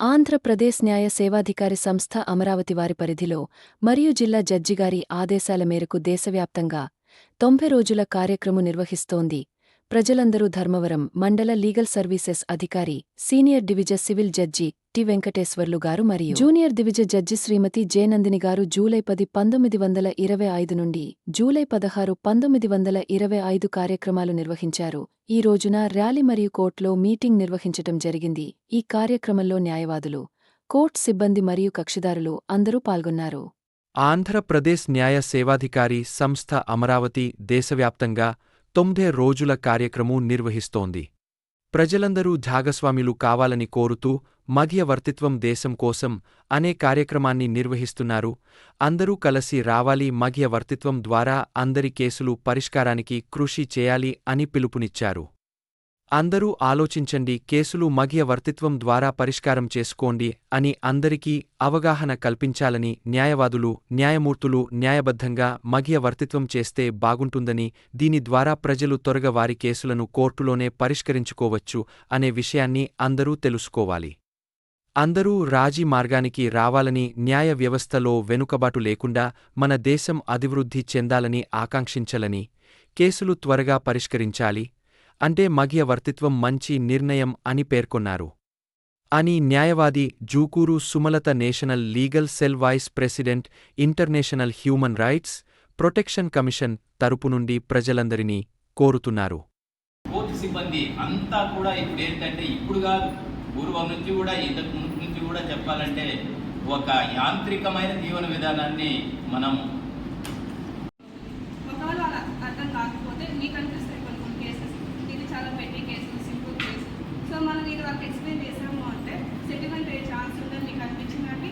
ఆంధ్రప్రదేశ్ న్యాయ సేవాధికారి సంస్థ అమరావతి వారి పరిధిలో మరియు జిల్లా జడ్జిగారి ఆదేశాల మేరకు దేశవ్యాప్తంగా తొంభై రోజుల కార్యక్రమం నిర్వహిస్తోంది. ప్రజలందరూ ధర్మవరం మండల లీగల్ సర్వీసెస్ అధికారి senior డివిజ civil judge T Venkateswarlu గారు మరియు జూనియర్ డివిజ జడ్జి శ్రీమతి జేనందిని గారు జూలై పది పంతొమ్మిది వందల ఇరవై ఐదు నుండి జూలై పదహారు పంతొమ్మిది వందల ఇరవై ఐదు కార్యక్రమాలు నిర్వహించారు. ఈ రోజున ర్యాలీ మరియు కోర్టులో మీటింగ్ నిర్వహించటం జరిగింది. ఈ కార్యక్రమంలో న్యాయవాదులు కోర్ట్ సిబ్బంది మరియు కక్షిదారులు అందరూ పాల్గొన్నారు. ఆంధ్రప్రదేశ్ న్యాయ సేవాధికారి సంస్థ అమరావతి దేశవ్యాప్తంగా తొంభై రోజుల కార్యక్రమం నిర్వహిస్తోంది. ప్రజలందరూ భాగస్వాములు కావాలని కోరుతూ మధ్యవర్తిత్వం దేశం కోసం అనే కార్యక్రమాన్ని నిర్వహిస్తున్నారు. అందరూ కలసి రావాలి మధ్యవర్తిత్వం ద్వారా అందరి కేసులు పరిష్కారానికి కృషి చేయాలి అని పిలుపునిచ్చారు. అందరూ ఆలోచించండి కేసులు మధ్యవర్తిత్వం ద్వారా పరిష్కారం చేసుకోండి అని అందరికీ అవగాహన కల్పించాలని న్యాయవాదులు న్యాయమూర్తులు న్యాయబద్ధంగా మధ్యవర్తిత్వం చేస్తే బాగుంటుందని దీని ద్వారా ప్రజలు త్వరగా వారి కేసులను కోర్టులోనే పరిష్కరించుకోవచ్చు అనే విషయాన్ని అందరూ తెలుసుకోవాలి. అందరూ రాజీ మార్గానికి రావాలని న్యాయ వ్యవస్థలో వెనుకబాటు లేకుండా మన దేశం అభివృద్ధి చెందాలని ఆకాంక్షించాలని కేసులు త్వరగా పరిష్కరించాలి అంటే మధ్యవర్తిత్వం మంచి నిర్ణయం అని పేర్కొన్నారు. అని న్యాయవాది Jukuru Sumalatha national legal cell vice president international human rights protection commission తరపు నుండి ప్రజలందరినీ కోరుతున్నారు. కోర్టు సిబ్బంది అంతా కూడా ఇప్పుడు ఏంటంటే ఇప్పుడు కాదు. పూర్వం నుంచి కూడా ఇంతకు ముందు నుంచి కూడా చెప్పాలంటే ఒక యాంత్రికమైన జీవన విధానాన్ని మనం వాళ్ళకి ఎక్స్ప్లెయిన్ చేసాము అంటే సెటిల్మెంట్ అయ్యే ఛాన్స్ ఉందని మీకు అనిపించిందండి